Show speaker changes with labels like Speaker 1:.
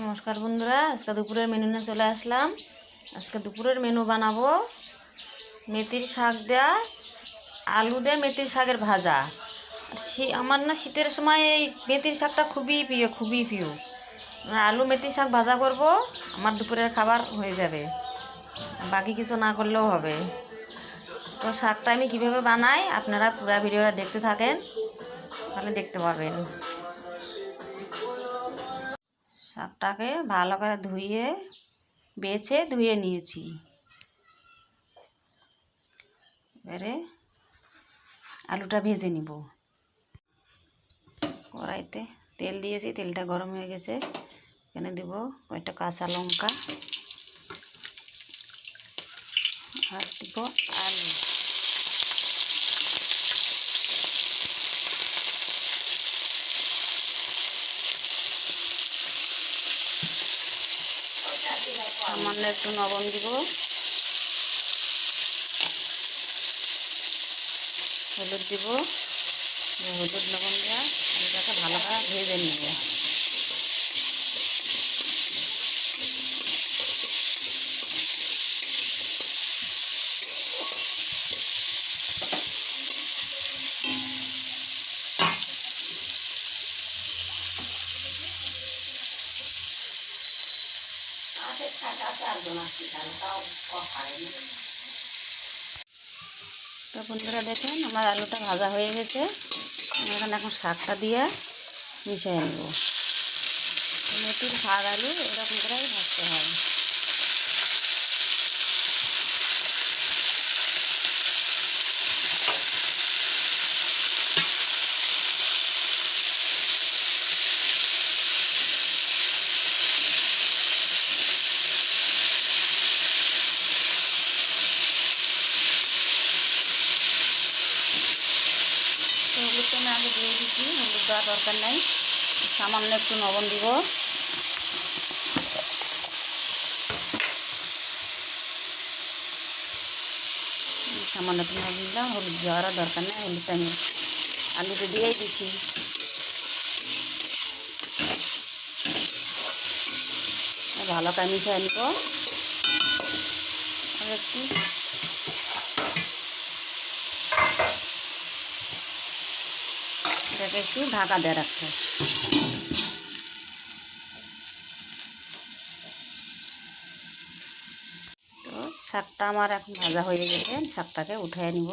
Speaker 1: নমস্কার বন্ধুরা, আজকে দুপুরের মেনু নিয়ে চলে আসলাম। আজকে দুপুরের মেনু বানাবো মেথির শাক দেয়া, আলু দিয়ে, মেথির শাকের ভাজা। আমার না শীতের সময় এই মেথির শাকটা খুবই প্রিয় খুবই প্রিয়। আলু, মেথির শাক ভাজা করব, আমার দুপুরের খাবার হয়ে যাবে। বাকি কিছু না করলেও হবে। তো শাকটা আমি কীভাবে বানাই, আপনারা পুরা ভিডিওটা দেখতে থাকেন, তাহলে দেখতে পাবেন। শাকটাকে ভালো করে ধুয়ে, বেছে ধুয়ে নিয়েছি। এবারে আলুটা ভেজে নিব। কড়াইতে তেল দিয়েছি, তেলটা গরম হয়ে গেছে। এখানে দেব কয়েকটা কাঁচা লঙ্কা আর দিব আলু। সামান্য একটু লবণ দিব। হলুদ দিব। হলুদ লবণ দেওয়া ভালো করে ভেজে নিব। তো বন্ধুরা দেখেন, আমার আলুটা ভাজা হয়ে গেছে। এখানে এখন শাকটা দিয়ে মিশিয়ে নেব। নতুন শাক আলু এরকম করেই ভাজতে হয় তো হলুদটা আমি আগে দিয়ে হলুদ দেওয়ার দরকার নাই। সামান্য একটু লবণ দিব। সামান্য একটু লবণ দিলাম, হলুদ দেওয়ার দরকার নেই, হলুদটা আমি আলুতে দিয়েই দিচ্ছি। ভালো করে মিশিয়ে নিব। আর একটু এটাকে একটু ঢাকা দিয়ে রাখতে। তো শাকটা আমার এখন ভাজা হয়ে গেছে, শাকটাকে উঠিয়ে নিব